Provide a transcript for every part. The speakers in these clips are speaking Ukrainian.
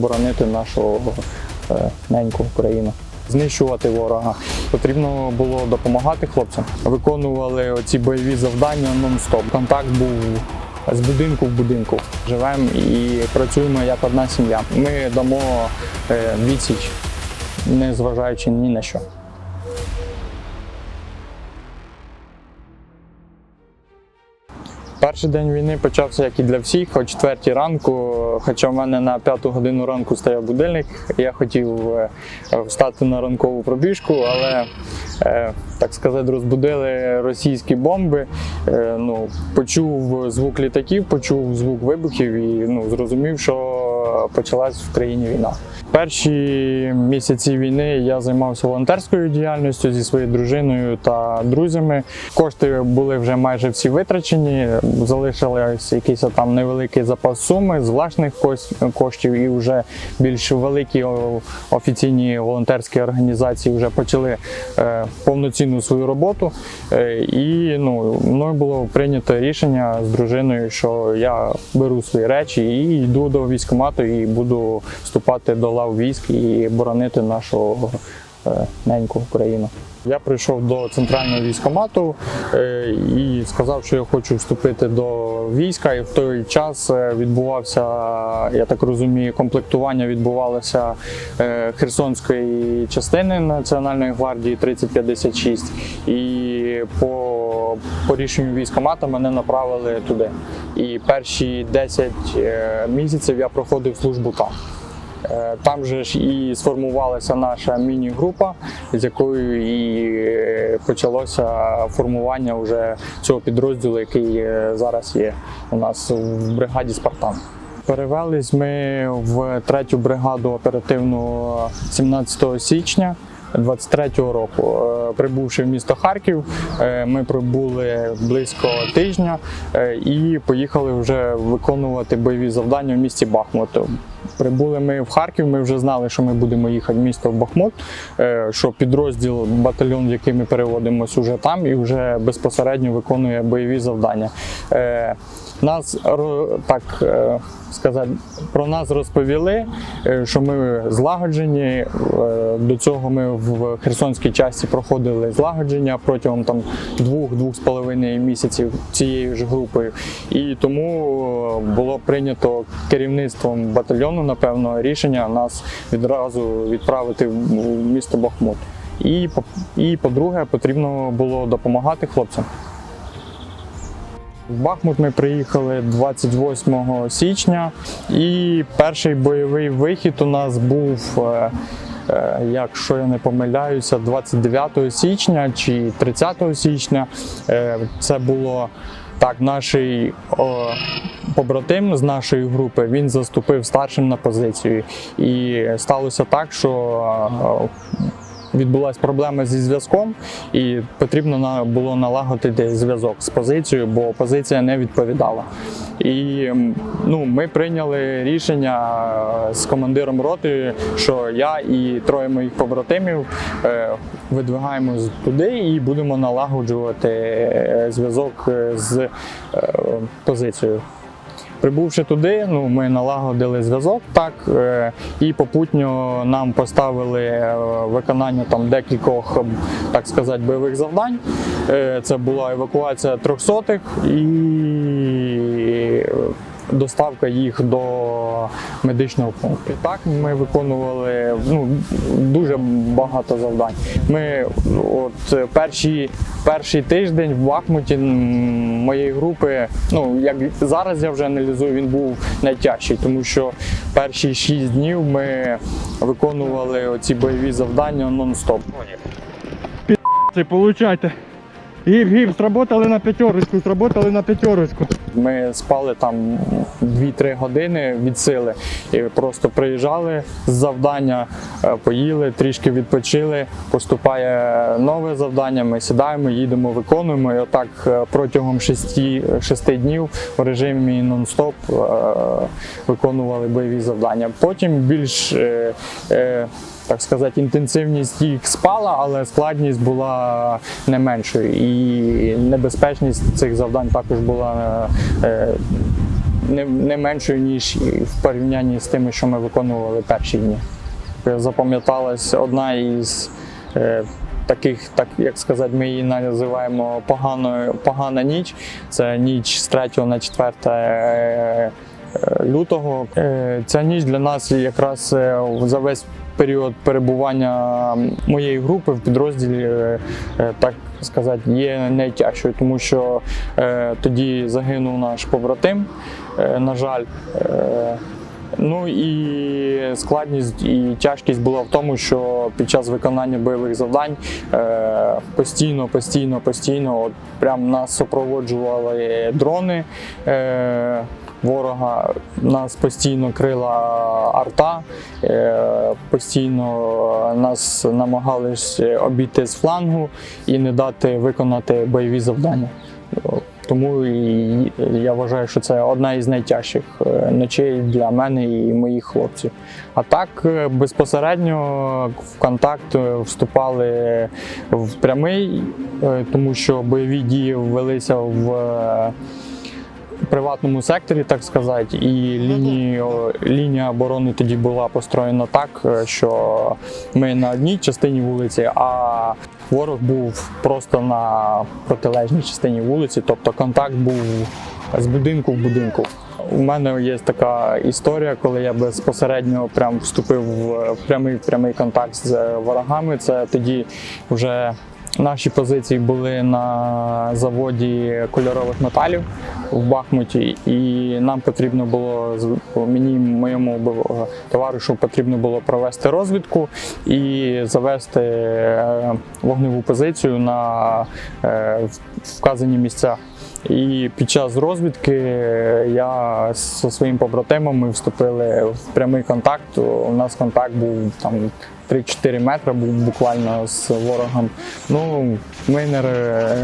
боронити нашу е, неньку Україну. Знищувати ворога потрібно було допомагати хлопцям. Виконували оці бойові завдання нон-стоп. Контакт був з будинку в будинку. Живемо і працюємо як одна сім'я. Ми дамо е, відсіч, не зважаючи ні на що. Перший день війни почався як і для всіх, о четвертій ранку. Хоча в мене на п'яту годину ранку стояв будильник, я хотів е, встати на ранкову пробіжку, але е, так сказати, розбудили російські бомби. Е, Ну, почув звук літаків, почув звук вибухів і ну, зрозумів, що почалась в країні війна. Перші місяці війни я займався волонтерською діяльністю зі своєю дружиною та друзями. Кошти були вже майже всі витрачені. Залишилось якийсь там невеликий запас суми з власних коштів, і вже більш великі офіційні волонтерські організації вже почали е, повноцінну свою роботу. Е, і ну, мною було прийнято рішення з дружиною, що я беру свої речі і йду до військкомату і буду вступати до лав військ і боронити нашу е, неньку Україну. Я прийшов до центрального військкомату е, і сказав, що я хочу вступити до війська. І в той час е, відбувався, я так розумію, комплектування відбувалося Херсонської частини Національної гвардії 3056. І по, по рішенню військкомата мене направили туди. І перші 10 е, місяців я проходив службу там. Е, Там же ж і сформувалася наша міні-група, з якою і е, почалося формування вже цього підрозділу, який зараз є у нас в бригаді Спартан. Перевелись ми в третю бригаду оперативну 17 січня. 23-го року, Е, прибувши в місто Харків, е, ми прибули близько тижня е, і поїхали вже виконувати бойові завдання в місті Бахмут. Прибули ми в Харків. Ми вже знали, що ми будемо їхати в місто Бахмут, що підрозділ, батальйон, в який ми переводимось, уже там і вже безпосередньо виконує бойові завдання. Нас так е, сказати, про нас розповіли, е, що ми злагоджені. Е, До цього ми в Херсонській часті проходили злагодження протягом там двох-двох з половиною місяців цією ж групою. І тому було прийнято керівництвом батальйону, напевно, рішення нас відразу відправити в місто Бахмут. І, і по-друге, потрібно було допомагати хлопцям. В Бахмут ми приїхали 28 січня, і перший бойовий вихід у нас був, е, е, якщо я не помиляюся, 29 січня чи 30 січня. Е, Це було так, наш побратим з нашої групи він заступив старшим на позицію. І сталося так, що відбулася проблема зі зв'язком, і потрібно було налагодити зв'язок з позицією, бо позиція не відповідала. І ну, ми прийняли рішення е, з командиром роти, що я і троє моїх побратимів е, видвигаємось туди і будемо налагоджувати е, зв'язок з позицією. Прибувши туди, ну ми налагодили зв'язок так, е, і попутньо нам поставили е, виконання там декількох, так сказати, бойових завдань. Е, Це була евакуація трьохсотих і доставка їх до медичного пункту. Так ми виконували ну, дуже багато завдань. Ми от перші, перший тиждень в Бахмуті моєї групи, ну як зараз я вже аналізую, він був найтяжчий, тому що перші шість днів ми виконували оці бойові завдання нон-стоп. Пі***ці, получайте. Гіп, гіп, сработали на п'ятерочку, сработали на п'ятерочку. Ми спали там 2-3 години від сили. І просто приїжджали з завдання, е, поїли, трішки відпочили. Поступає нове завдання. Ми сідаємо, їдемо, виконуємо. І отак е, протягом 6, 6 днів в режимі нон-стоп е, виконували бойові завдання. Потім більш так сказати, інтенсивність їх спала, але складність була не меншою. І небезпечність цих завдань також була е, не, не меншою, ніж в порівнянні з тими, що ми виконували перші дні. Запам'яталась одна із е, таких, так як сказати, ми її називаємо поганою, погана ніч. Це ніч з 3 на 4 е, е, лютого. Е, Ця ніч для нас якраз е, за весь період перебування моєї групи в підрозділі, е, так сказати, є найтяжчою, тому що тоді загинув наш побратим, на жаль. Ну і складність і тяжкість була в тому, що під час виконання бойових завдань постійно, постійно, постійно, от прям нас супроводжували дрони ворога, нас постійно крила арта, е, постійно нас намагались обійти з флангу і не дати виконати бойові завдання. Тому я вважаю, що це одна із найтяжчих е, ночей для мене і моїх хлопців. А так е, безпосередньо в контакт е, вступали в прямий, е, тому що бойові дії велися в е, приватному секторі, так сказати, і лінії, лінія оборони тоді була построєна так, е, що ми на одній частині вулиці, а ворог був просто на протилежній частині вулиці, тобто контакт був з будинку в будинку. У мене є така історія, коли я безпосередньо прям вступив в прямий прямий контакт з ворогами. Це тоді вже наші позиції були на заводі кольорових металів в Бахмуті, і нам потрібно було мені, моєму товаришу, потрібно було провести розвідку і завести е, вогневу позицію на е, вказані місця. І під час розвідки я зі своїм побратимом ми вступили в прямий контакт. У нас контакт був там 3-4 метри, був буквально з ворогом. Ну, ми не,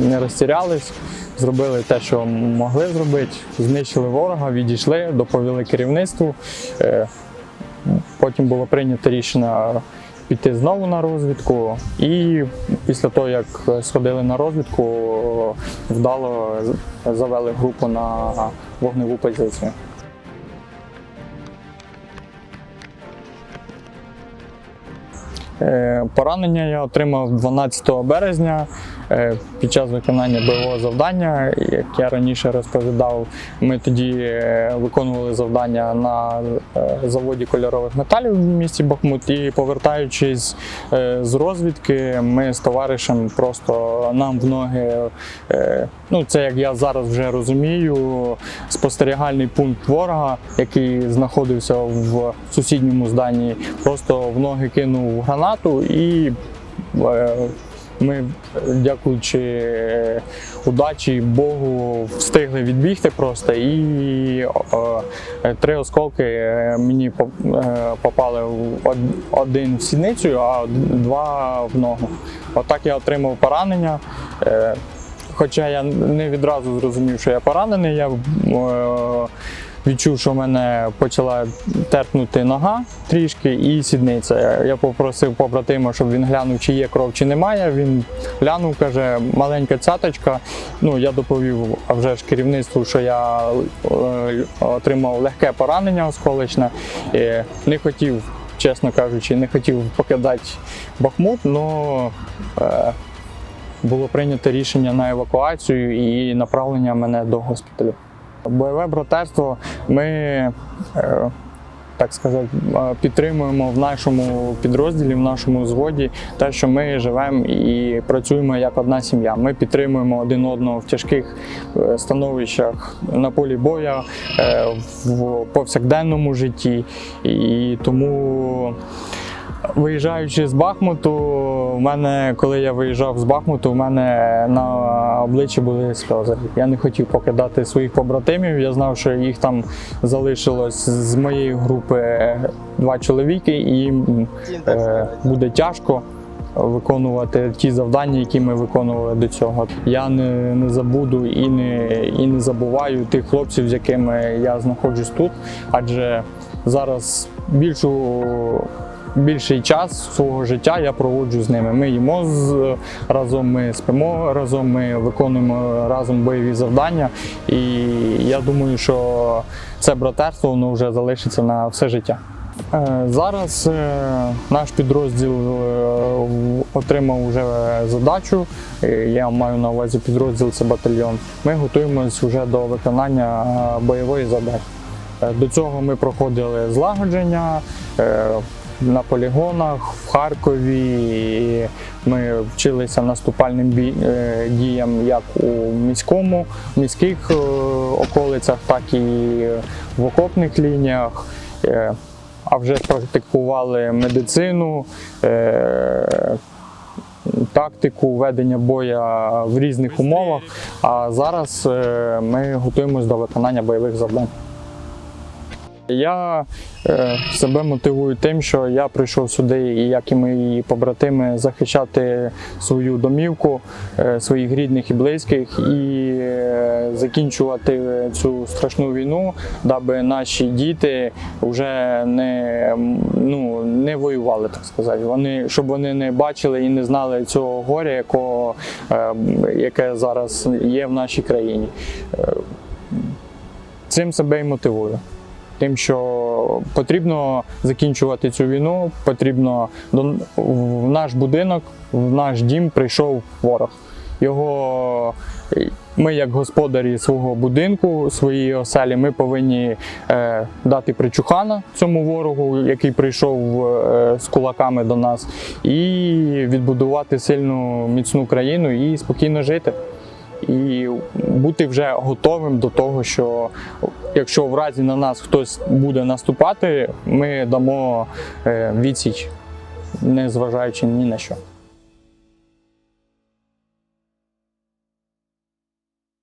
не розтірялись, зробили те, що могли зробити, знищили ворога, відійшли, доповіли керівництву. Е, Потім було прийнято рішення піти знову на розвідку. І після того, як сходили на розвідку, вдало завели групу на вогневу позицію. Е, Поранення я отримав 12 березня під час виконання бойового завдання. Як я раніше розповідав, ми тоді е, виконували завдання на е, заводі кольорових металів в місті Бахмут. І повертаючись е, з розвідки, ми з товаришем просто нам в ноги. е, Ну, це як я зараз вже розумію, спостерігальний пункт ворога, який знаходився в сусідньому зданні, просто в ноги кинув гранату і е, ми, дякуючи е, удачі Богу, встигли відбігти просто і е, три осколки е, мені попали в один в сідницю, а два в ногу. Отак я отримав поранення. Хоча я не відразу зрозумів, що я поранений, я відчув, що в мене почала терпнути нога трішки і сідниця. Я попросив побратима, щоб він глянув, чи є кров, чи немає. Він глянув, каже, маленька цяточка. Ну, я доповів а вже ж керівництву, що я е, отримав легке поранення осколочне. Не хотів, чесно кажучи, не хотів покидати Бахмут, але було прийнято рішення на евакуацію і направлення мене до госпіталю. Бойове братерство ми, е, так сказати, е, підтримуємо в нашому підрозділі, в нашому зводі те, що ми живемо і працюємо як одна сім'я. Ми підтримуємо один одного в тяжких е, становищах на полі боя, е, в повсякденному житті. І тому Виїжджаючи з Бахмуту, в мене, коли я виїжджав з Бахмуту, в мене на обличчі були сльози. Я не хотів покидати своїх побратимів. Я знав, що їх там залишилось з моєї групи два чоловіки, і їм е, буде тяжко. Виконувати ті завдання, які ми виконували до цього. Я не, не забуду і не, і не забуваю тих хлопців, з якими я знаходжусь тут, адже зараз більшу більший час свого життя я проводжу з ними. Ми їмо разом, ми спимо разом, ми виконуємо разом бойові завдання. І я думаю, що це братерство воно вже залишиться на все життя. Е, Зараз е, наш підрозділ е, отримав вже задачу. Я маю на увазі підрозділ це батальйон. Ми готуємось вже до виконання бойової задачі. До цього ми проходили злагодження на полігонах в Харкові. Ми вчилися наступальним е, діям як у міському, міських е, околицях, так і в окопних лініях. Е, А вже практикували медицину, тактику ведення боя в різних умовах. А зараз ми готуємось до виконання бойових завдань. Я е, себе мотивую тим, що я прийшов сюди, і як і мої побратими, захищати свою домівку, е, своїх рідних і близьких, і е, закінчувати цю страшну війну, даби наші діти вже не, ну, не воювали, так сказати. Вони, щоб вони не бачили і не знали цього горя, якого, яке зараз є в нашій країні. Цим себе і мотивую тим, що потрібно закінчувати цю війну, потрібно в наш будинок, в наш дім прийшов ворог. Його ми, як господарі свого будинку, своєї оселі, ми повинні е, дати причухана цьому ворогу, який прийшов е, з кулаками до нас, і відбудувати сильну міцну країну і спокійно жити. І бути вже готовим до того, що якщо в разі на нас хтось буде наступати, ми дамо е, відсіч, не зважаючи ні на що.